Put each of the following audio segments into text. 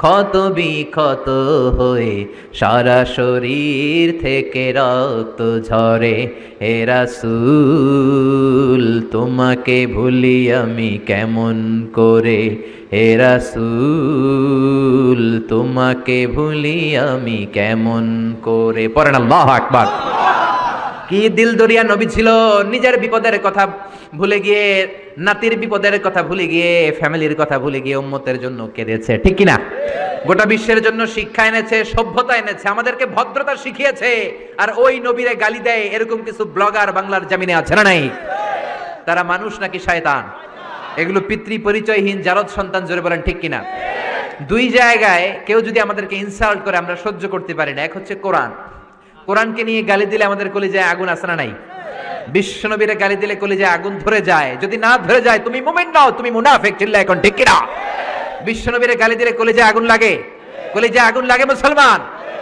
ক্ষত বিক্ষত হয়ে সারা শরীর থেকে রক্ত ঝরে। হে রাসূল, তোমাকে ভুলি আমি কেমন করে? হে রাসূল, তোমাকে ভুলি আমি কেমন করে? পড়েন আল্লাহ আকবার। কি দিল দরিয়া নবী ছিল? নিজের বিপদের কথা ভুলে গিয়ে, নাতির বিপদের কথা ভুলে গিয়ে, ফ্যামিলির কথা ভুলে গিয়ে উম্মতের জন্য কেঁদেছে, ঠিক কিনা? গোটা বিশ্বের জন্য শিক্ষা এনেছে, সভ্যতা এনেছে, আমাদেরকে ভদ্রতা শিখিয়েছে, আর ওই নবীরে গালি দেয়, এরকম কিছু ব্লগার বাংলার জামিনে আছে না নাই? তারা মানুষ নাকি শয়তান? এগুলো পিতৃ পরিচয়হীন জারদ সন্তান, জোরে বলেন, ঠিক কিনা? দুই জায়গায় কেউ যদি আমাদেরকে ইনসাল্ট করে, আমরা সহ্য করতে পারি না, এক হচ্ছে কোরআন। কোরআনকে নিয়ে গালি দিলে আমাদের কলিজায় আগুন আসে না নাই? বিশ্বনবীরে গালি দিলে কলিজায় আগুন ধরে যায়। যদি না ধরে যায়, তুমি মুমিন নাও, তুমি মুনাফিক, চিল্লা এখন, ঠিক কিনা? বিশ্বনবীরে গালি দিলে কলিজায় আগুন লাগে? কলিজায় আগুন লাগে মুসলমান?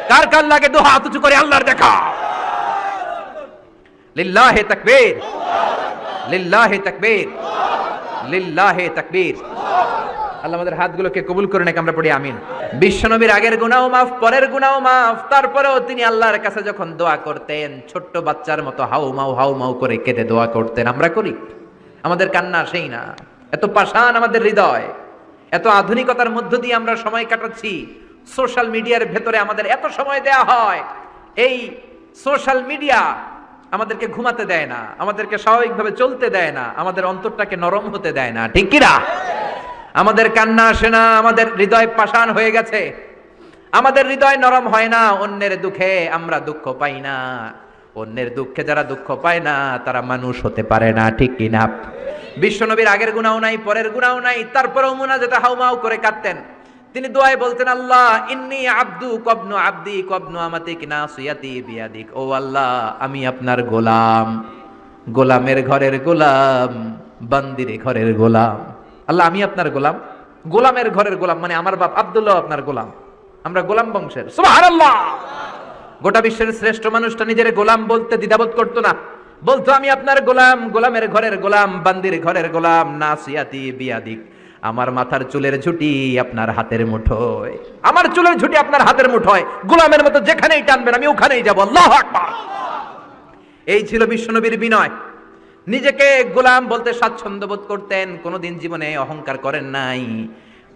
কার কার লাগে? দু হাত উঁচু করে আল্লাহর দেখা। লিল্লাহে তাকবীর। লিল্লাহে তাকবীর। লিল্লাহে তাকবীর। আল্লাহ আমাদের হাতগুলোকে কবুল করে নাকি, আমরা পড়ি আমিন। বিশ্বনবীর আগের গুনাও মাফ, পরের গুনাও মাফ। তারপরেও তিনি আল্লাহর কাছে যখন দোয়া করতেন, ছোট্ট বাচ্চার মতো হাউ মাউ হাউ মাউ করে কেঁদে দোয়া করতেন, আমরা করি। আমাদের কান্না সেই না। এত পাষাণ আমাদের হৃদয়। এত আধুনিকতার মধ্য দিয়ে আমরা সময় কাটাচ্ছি। সোশ্যাল মিডিয়ার ভেতরে আমাদের এত সময় দেয়া হয়। এই সোশ্যাল মিডিয়া আমাদেরকে ঘুমাতে দেয় না। আমাদেরকে স্বাভাবিকভাবে চলতে দেয় না। আমাদের অন্তরটাকে নরম হতে দেয় না। ঠিক কিনা আমাদের কান্না আসে না, আমাদের হৃদয় পাষাণ হয়ে গেছে। আমাদের হৃদয় নরম হয় না, অন্যের দুঃখে আমরা দুঃখ পাই না। অন্যের দুঃখে যারা দুঃখ পায় না, তারা মানুষ হতে পারে না, ঠিক কিনা বিশ্বনবীর আগের গুণাও নাই, পরের গুণাও নাই, তারপরেও মুনা যেটা হাউমাউ করে কাঁদতেন। তিনি দোয়ায় বলতেন, আল্লাহ, ইন্নি আব্দু কবনু আব্দি, কবনু আমাতিক কিনা সুয়াতি বিয়াদিক। ও আল্লাহ, আমি আপনার গোলাম। গোলামের ঘরের গোলাম, বান্দিরে ঘরের গোলাম। আল্লাহ, আমি আপনার গোলাম। গোলামের ঘরের গোলাম মানে আমার বাপ আব্দুল্লাহ আপনার গোলাম। আমরা গোলাম বংশের। গোটা বিশ্বের শ্রেষ্ঠ মানুষটা নিজের গোলাম বলতে দ্বিধাবোধ করতো না। বলতো, আমি আপনার গোলাম, গোলামের ঘরের গোলাম, বান্দির ঘরের গোলাম, নাসিয়াতি বিয়াদিক আমার মাথার চুলের ঝুটি আপনার হাতের মুঠোয়। আমার চুলের ঝুটি আপনার হাতের মুঠোয়। গোলামের মতো যেখানেই টানবেন, আমি ওখানেই যাব। আল্লাহ আকবার! এই ছিল বিশ্বনবীর বিনয়। নিজেকে গোলাম বলতে স্বাচ্ছন্দ্য বোধ করতেন, কোনোদিন জীবনে অহংকার করেন নাই।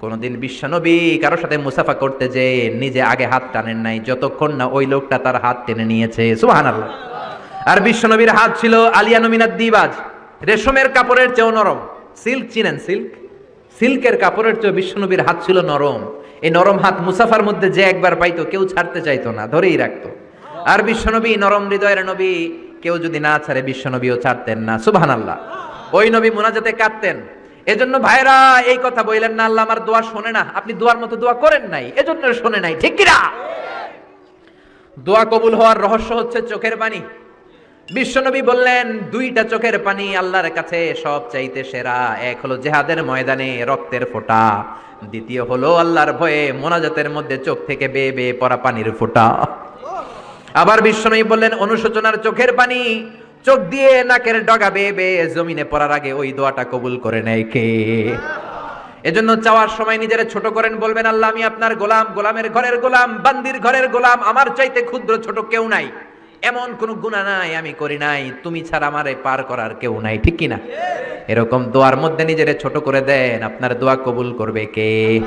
কোনোদিন বিশ্বনবী কারোর সাথে মুসাফা করতে যে নিজে আগে হাত টানেন নাই, যতক্ষণ না ওই লোকটা তার হাত টেনে নিয়েছে। সুহান আর বিশ্বনবীর হাত ছিল আলিয়া নমিনার দিবাজ। রেশমের কাপড়ের চেয়েও নরম। সিল্ক চিনেন, সিল্ক? সিল্কের কাপড়ের চেয়ে বিশ্বনবীর হাত ছিল নরম। এই নরম হাত মুসাফার মধ্যে যে একবার পাইতো, কেউ ছাড়তে চাইতো না, ধরেই রাখতো। আর বিশ্বনবী, নরম হৃদয়ের নবী কেউ যদি না ছাড়ে বিশ্বনবীও ছাড়তেন না। সুবহান আল্লাহ ওই নবী মোনাজাতে কাঁদতেন। এজন্য ভাইরা, এই কথা বললেন না, আল্লাহ আমার দোয়া শোনে না। আপনি দোয়ার মতো দোয়া করেন নাই, এজন্য শোনে নাই, ঠিক কিনা? দোয়া কবুল হওয়ার রহস্য হচ্ছে চোখের পানি। বিশ্বনবী বললেন, দুইটা চোখের পানি আল্লাহর কাছে সব চাইতে সেরা। এক হলো জেহাদের ময়দানে রক্তের ফোঁটা। দ্বিতীয় হলো আল্লাহর ভয়ে মোনাজাতের মধ্যে চোখ থেকে বেয়ে বেয়ে পড়া পানির ফোঁটা। আবার বিশ্বনবী বললেন, অনুশোচনার চোখের পানি, চোখ দিয়ে নাকের ডগা বেয়ে বেয়ে জমিনে পড়ার আগে ওই দোয়াটা কবুল করে নেয় কে? এজন্য চাওয়ার সময় নিজেরা ছোট করেন, বলবেন, আল্লাহ, আমি আপনার গোলাম, গোলামের ঘরের গোলাম, বান্দির ঘরের গোলাম, আমার চাইতে ক্ষুদ্র ছোট কেউ নাই। এমন কোন গুণা নাই, আমি করি নাই, তুমি ছাড়া আমারে পার করার কেউ নাই। ঠিক কিনা? এরকম দোয়ার মধ্যে নিজেরে ছোট করে দেন, আপনার দোয়া কবুল করবে কে?